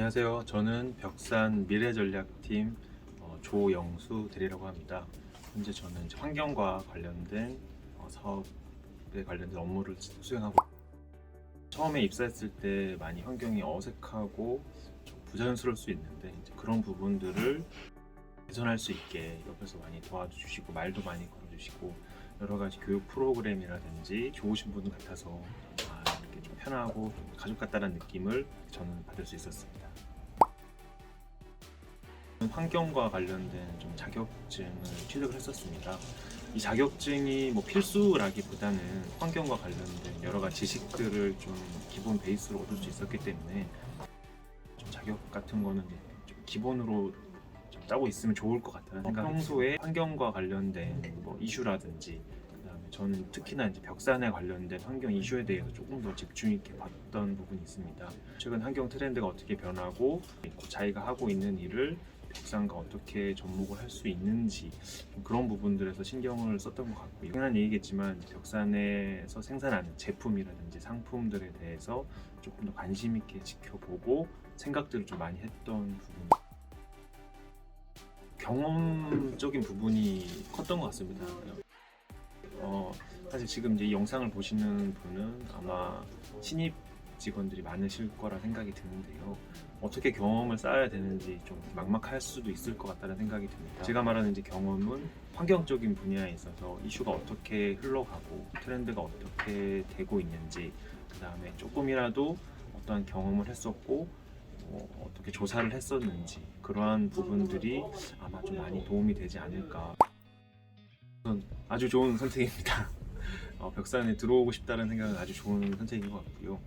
안녕하세요. 저는 벽산 미래전략팀 어, 조영수 대리라고 합니다. 현재 저는 환경과 관련된 어, 사업에 관련된 업무를 수행하고 처음에 입사했을 때 많이 환경이 어색하고 좀 부자연스러울 수 있는데 그런 부분들을 개선할 수 있게 옆에서 많이 도와주시고 말도 많이 걸어주시고 여러 가지 교육 프로그램이라든지 좋으신 분 같아서 아, 이렇게 좀 편하고 좀 가족 같다는 느낌을 저는 받을 수 있었습니다. 환경과 관련된 좀 자격증을 취득을 했었습니다. 이 자격증이 뭐 필수라기보다는 환경과 관련된 여러 가지 지식들을 좀 기본 베이스로 얻을 수 있었기 때문에 좀 자격 같은 거는 좀 기본으로 좀 따고 있으면 좋을 것 같다는 생각. 평소에 환경과 관련된 뭐 이슈라든지 그다음에 저는 특히나 이제 벽산에 관련된 환경 이슈에 대해서 조금 더 집중 있게 봤던 부분이 있습니다. 최근 환경 트렌드가 어떻게 변하고 자기가 하고 있는 일을 벽산과 어떻게 접목을 할 수 있는지 좀 그런 부분들에서 신경을 썼던 것 같고요. 당연한 얘기겠지만 벽산에서 생산하는 제품이라든지 상품들에 대해서 조금 더 관심 있게 지켜보고 생각들을 좀 많이 했던 부분. 경험적인 부분이 컸던 것 같습니다. 어, 사실 지금 이제 이 영상을 보시는 분은 아마 신입 직원들이 많으실 거라 생각이 드는데요. 어떻게 경험을 쌓아야 되는지 좀 막막할 수도 있을 것 같다는 생각이 듭니다. 제가 말하는 이제 경험은 환경적인 분야에 있어서 이슈가 어떻게 흘러가고 트렌드가 어떻게 되고 있는지 그 다음에 조금이라도 어떠한 경험을 했었고 뭐 어떻게 조사를 했었는지 그러한 부분들이 아마 좀 많이 도움이 되지 않을까. 아주 좋은 선택입니다. 어, 벽산에 들어오고 싶다는 생각은 아주 좋은 선택인 것 같고요.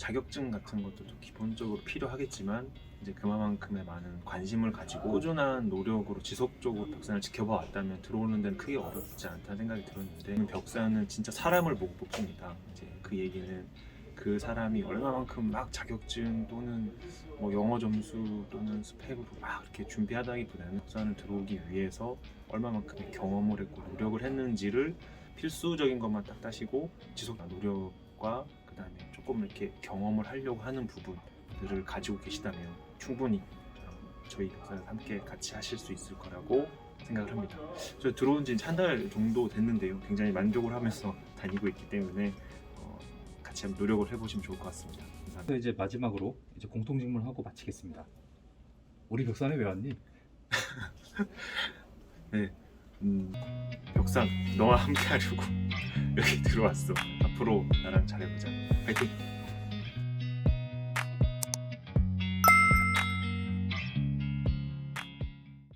뭐 자격증 같은 것도 좀 기본적으로 필요하겠지만 이제 그만큼의 많은 관심을 가지고 꾸준한 노력으로 지속적으로 벽산을 지켜봐 왔다면 들어오는 데는 크게 어렵지 않다는 생각이 들었는데 벽산은 진짜 사람을 보고 뽑습니다. 이제 그 얘기는 그 사람이 얼마만큼 막 자격증 또는 뭐 영어 점수 또는 스펙으로 막 이렇게 준비하다기보다는 벽산을 들어오기 위해서 얼마만큼의 경험을 했고 노력을 했는지를 필수적인 것만 딱 따시고 지속 노력과 그 다음에 조금 이렇게 경험을 하려고 하는 부분들을 가지고 계시다면 충분히 어, 저희 벽사를 함께 같이 하실 수 있을 거라고 생각을 합니다. 저 들어온 지 한 달 정도 됐는데요. 굉장히 만족을 하면서 다니고 있기 때문에 어, 같이 한번 노력을 해보시면 좋을 것 같습니다. 감사합니다. 또 이제 마지막으로 이제 공통 질문하고 마치겠습니다. 우리 벽산에 왜 왔니? 음, 벽상 너와 함께 하려고 여기 들어왔어. 앞으로 나랑 잘해보자. 파이팅!